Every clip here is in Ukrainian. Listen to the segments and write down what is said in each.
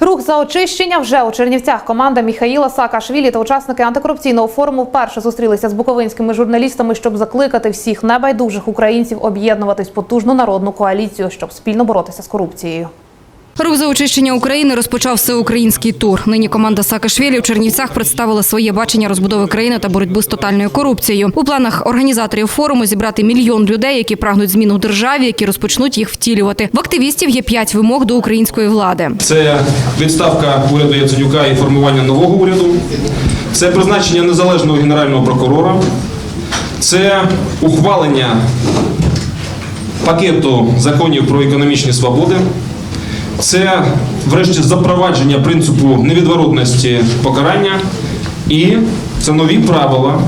Рух за очищення вже у Чернівцях. Команда Міхаїла Саакашвілі та учасники антикорупційного форуму вперше зустрілися з буковинськими журналістами, щоб закликати всіх небайдужих українців об'єднуватись потужну народну коаліцію, щоб спільно боротися з корупцією. Рух за очищення України розпочав всеукраїнський тур. Нині команда Саакашвілі в Чернівцях представила своє бачення розбудови країни та боротьби з тотальною корупцією. У планах організаторів форуму зібрати мільйон людей, які прагнуть змін у державі, які розпочнуть їх втілювати. В активістів є п'ять вимог до української влади. Це відставка уряду Яценюка і формування нового уряду. Це призначення незалежного генерального прокурора. Це ухвалення пакету законів про економічні свободи. Це, врешті, запровадження принципу невідворотності покарання. І це нові правила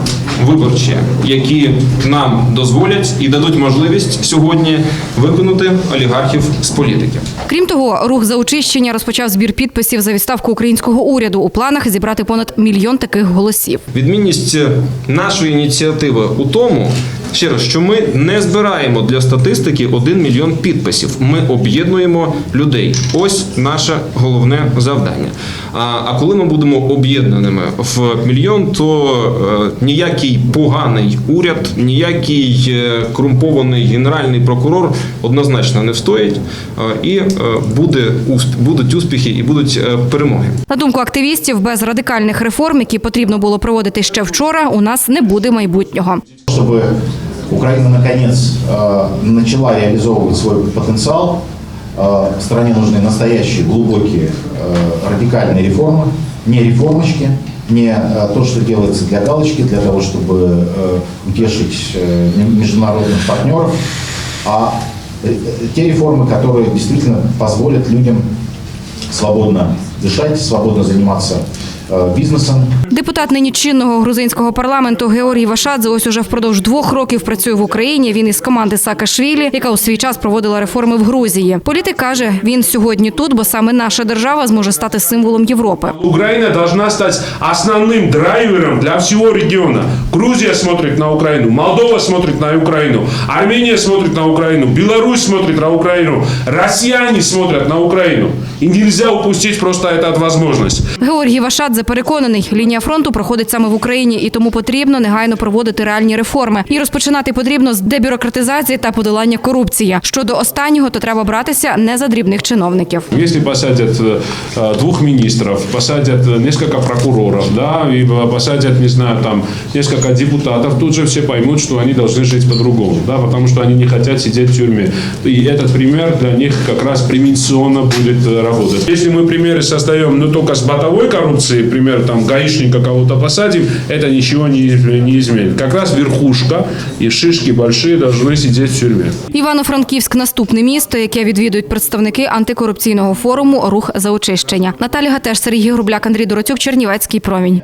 виборчі, які нам дозволять і дадуть можливість сьогодні виконати олігархів з політики. Крім того, рух за очищення розпочав збір підписів за відставку українського уряду. У планах зібрати понад мільйон таких голосів. Відмінність нашої ініціативи у тому, ще раз, що ми не збираємо для статистики 1 мільйон підписів. Ми об'єднуємо людей. Ось наше головне завдання. А, а коли ми будемо об'єднаними в мільйон, то е, ніякий поганий уряд, ніякий е, корумпований генеральний прокурор однозначно не встоїть, е, і е, буде усп- будуть успіхи і будуть е, перемоги. На думку активістів, без радикальних реформ, які потрібно було проводити ще вчора, у нас не буде майбутнього. Чтобы Украина наконец э, начала реализовывать свой потенциал, э, стране нужны настоящие, глубокие, э, радикальные реформы, не реформочки, не то, что делается для галочки, для того, чтобы утешить международных партнеров, а те реформы, которые действительно позволят людям свободно дышать, свободно заниматься э, бизнесом, Депутат нині чинного грузинського парламенту Георгій Вашадзе ось уже впродовж двох років працює в Україні. Він із команди Саакашвілі, яка у свій час проводила реформи в Грузії. Політик каже, він сьогодні тут, бо саме наша держава зможе стати символом Європи. Украина должна стать основным драйвером для всего региона. Грузия смотрит на Украину, Молдова смотрит на Украину, Армения смотрит на Украину, Беларусь смотрит на Украину, россияне смотрят на Украину. И нельзя упустить просто эту возможность. Георгій Вашадзе переконаний, лінія фронту проходить саме в Україні, і тому потрібно негайно проводити реальні реформи. І розпочинати потрібно з дебюрократизації та подолання корупції. Щодо останнього, то треба братися не за дрібних чиновників. Если посадят э, э, двух министров, посадят э, несколько прокуроров, да, и э, посадят, не знаю, там, несколько депутатов, тут же все поймут, что они должны жить по-другому, да, потому что они не хотят сидеть в тюрьме. И этот пример для них как раз превенционно будет э, работать. Если мы примеры создаем, ну, только с бытовой коррупцией, пример, там, гаишника кого-то посадим, это ничего не, не изменит. Как раз верхушка и шишки большие должны сидеть в тюрьме. Івано-Франківськ наступне місто, яке відвідують представники антикорупційного форуму Рух за очищення. Наталія Гатеш, Сергій Грубляк, Андрій Дороцюк, Чернівецький промінь.